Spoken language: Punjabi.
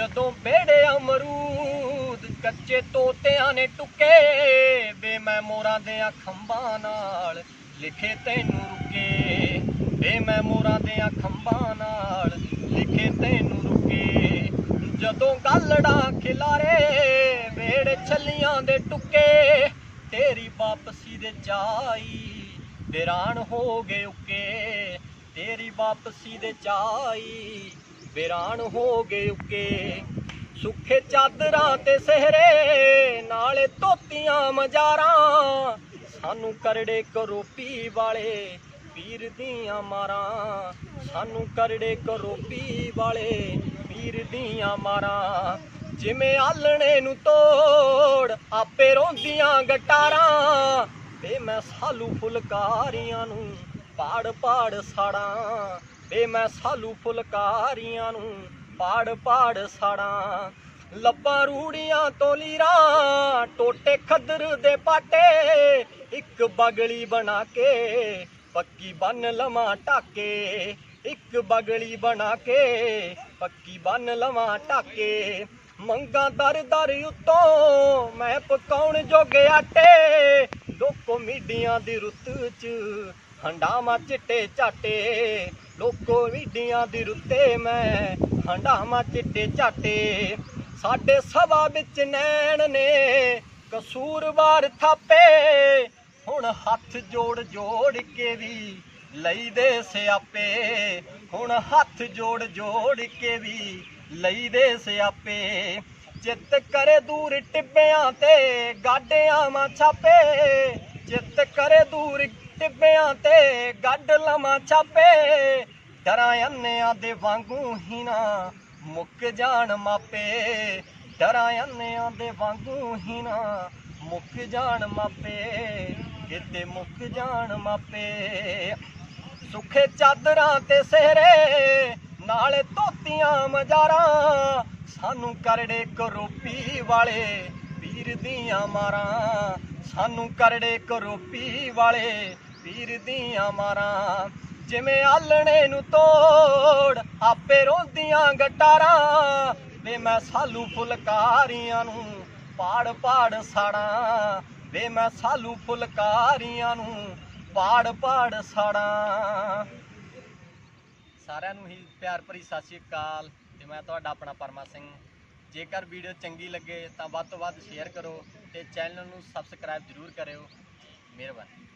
ਜਦੋਂ ਬੇੜੇ ਅਮਰੂਦ ਕੱਚੇ ਤੋਤਿਆਂ ਨੇ ਟੁੱਕੇ, ਵੇ ਮੈਂ ਮੋਰਾਂ ਦੇ ਖੰਭਾਂ ਨਾਲ ਲਿਖੇ ਤੈਨੂੰ ਰੁਕੇ। ਵੇ ਮੈਂ ਮੋਰਾਂ ਦੇ ਖੰਭਾਂ ਨਾਲ ਲਿਖੇ ਤੈਨੂੰ ਰੁਕੇ। ਜਦੋਂ ਗੱਲੜਾਂ ਖਿਲਾਰੇ ਵੇੜੇ ਛੱਲੀਆਂ ਦੇ ਟੁੱਕੇ, ਤੇਰੀ ਵਾਪਸੀ ਦੇ ਚਾਈ ਵਿਰਾਨ ਹੋ ਗਏ ਉੱਕੇ। ਤੇਰੀ ਵਾਪਸੀ ਦੇ ਚਾਈ ਵਿਰਾਨ ਹੋ ਗਏ ਉੱਕੇ। ਸੁੱਖੇ ਚਾਦਰਾਂ ਤੇ ਸਹਰੇ, ਨਾਲੇ ਧੋਤੀਆਂ ਮਜਾਰਾਂ। ਸਾਨੂੰ ਕਰੜੇ ਕਰੋਪੀ ਵਾਲੇ ਪੀਰ ਦੀਆਂ ਮਾਰਾਂ। ਸਾਨੂੰ ਕਰੜੇ ਕਰੋਪੀ ਵਾਲੇ ਪੀਰ ਦੀਆਂ ਮਾਰਾਂ। ਜਿਵੇਂ ਆਲਣੇ ਨੂੰ ਤੋੜ, ਆਪੇ ਰੋਂਦੀਆਂ ਗਟਾਰਾਂ। ਤੇ ਮੈਂ ਸਾਲੂ ਫੁਲਕਾਰੀਆਂ ਨੂੰ ਪਾੜ ਪਾੜ ਸਾੜਾਂ। ਵੇ ਮੈਂ ਸਾਲੂ ਫੁਲਕਾਰੀਆਂ ਨੂੰ ਪਾੜ ਪਾੜ ਸਾੜਾਂ, ਲੱਭਾਂ ਰੂੜੀਆਂ ਤੋਂ ਲੀਰਾਂ, ਟੋਟੇ ਖੱਦਰ ਦੇ ਪਾਟੇ, ਇੱਕ ਬਗਲੀ ਬਣਾ ਕੇ, ਪੱਕੀ ਬੰਨ ਲਵਾਂ ਟਾਕੇ ਇੱਕ ਬਗਲੀ ਬਣਾ ਕੇ, ਪੱਕੀ ਬੰਨ ਲਵਾਂ ਟਾਕੇ ਮੰਗਾ ਦਰ ਦਰ ਉਤੋਂ ਮੈਂ ਪਕਾਉਣ ਜੋਗੇ ਆਟੇ, ਲੋਕੋ ਮੀਡੀਆਂ ਦੀ ਰੁੱਤ ਚ ਹੰਡਾਵਾ ਚਿੱਟੇ ਝਾਟੇ, ਲੋਕੋ ਮੀਡੀਆਂ ਦੀ ਰੁੱਤੇ ਮੈਂ ਹੰਡਾਵਾ ਚਿੱਟੇ ਝਾਟੇ। ਸਾਡੇ ਸਵਾ ਵਿੱਚ ਨੈਣ ਨੇ ਕਸੂਰਵਾਰ ਥਾਪੇ, ਹੁਣ ਹੱਥ ਜੋੜ ਜੋੜ ਕੇ ਵੀ ਲਈਦੇ ਸਿਆਪੇ। ਹੁਣ ਹੱਥ ਜੋੜ ਜੋੜ ਕੇ ਵੀ ਲਈਦੇ ਸਿਆਪੇ। ਚਿੱਤ ਕਰੇ ਦੂਰ ਟਿੱਬਿਆਂ ਤੇ, ਗਾਡਿਆਂ ਮਾ ਛਾਪੇ। ਚਿੱਤ ਕਰੇ ਦੂਰ ਟਿੱਬਿਆਂ ਤੇ ਗੱਡ ਲਵਾਂ ਛਾਪੇ। ਡਰਾਂ ਅੰਨਿਆਂ ਦੇ ਵਾਂਗੂ ਹੀ ਨਾ ਮੁੱਕ ਜਾਣ ਮਾਪੇ। ਡਰਾਂ ਅੰਨਿਆਂ ਦੇ ਵਾਂਗੂ ਹੀ ਨਾ ਮੁੱਕ ਜਾਣ ਮਾਪੇ। ਕਿਤੇ ਮੁੱਕ ਜਾਣ ਮਾਪੇ। ਸੁੱਖੇ ਚਾਦਰਾਂ ਤੇ ਸਹਰੇ, ਨਾਲੇ ਧੋਤੀਆਂ ਮਜਾਰਾਂ। ਸਾਨੂੰ ਕਰੜੇ ਕਰੋਪੀ ਵਾਲੇ ਪੀਰ ਦੀਆਂ ਮਾਰਾਂ। ਸਾਨੂੰ ਕਰੜੇ ਕਰੋਪੀ ਵਾਲੇ ਪੀਰ ਦੀਆਂ ਮਾਰਾਂ, ਜਿਵੇਂ ਆਲਣੇ ਨੂੰ ਤੋੜ, ਆਪੇ ਰੋਂਦੀਆਂ ਗਟਾਰਾਂ, ਵੇ ਮੈਂ ਸਾਲੂ ਫੁਲਕਾਰੀਆਂ ਨੂੰ ਪਾੜ ਪਾੜ ਸਾੜਾਂ, ਵੇ ਮੈਂ ਸਾਲੂ ਫੁਲਕਾਰੀਆਂ ਨੂੰ ਪਾੜ ਪਾੜ ਸਾੜਾਂ। ਸਾਰਿਆਂ ਨੂੰ ਹੀ ਪਿਆਰ ਭਰੀ ਸਤਿ ਸ਼੍ਰੀ ਅਕਾਲ ਤੇ ਮੈਂ ਤੁਹਾਡਾ ਆਪਣਾ ਪਰਮਾ ਸਿੰਘ। ਜੇਕਰ ਵੀਡੀਓ ਚੰਗੀ ਲੱਗੇ ਤਾਂ ਵੱਧ ਤੋਂ ਵੱਧ ਸ਼ੇਅਰ ਕਰੋ ਤੇ ਚੈਨਲ ਨੂੰ ਸਬਸਕ੍ਰਾਈਬ ਜ਼ਰੂਰ ਕਰਿਓ। ਮਿਹਰਬਾਨੀ।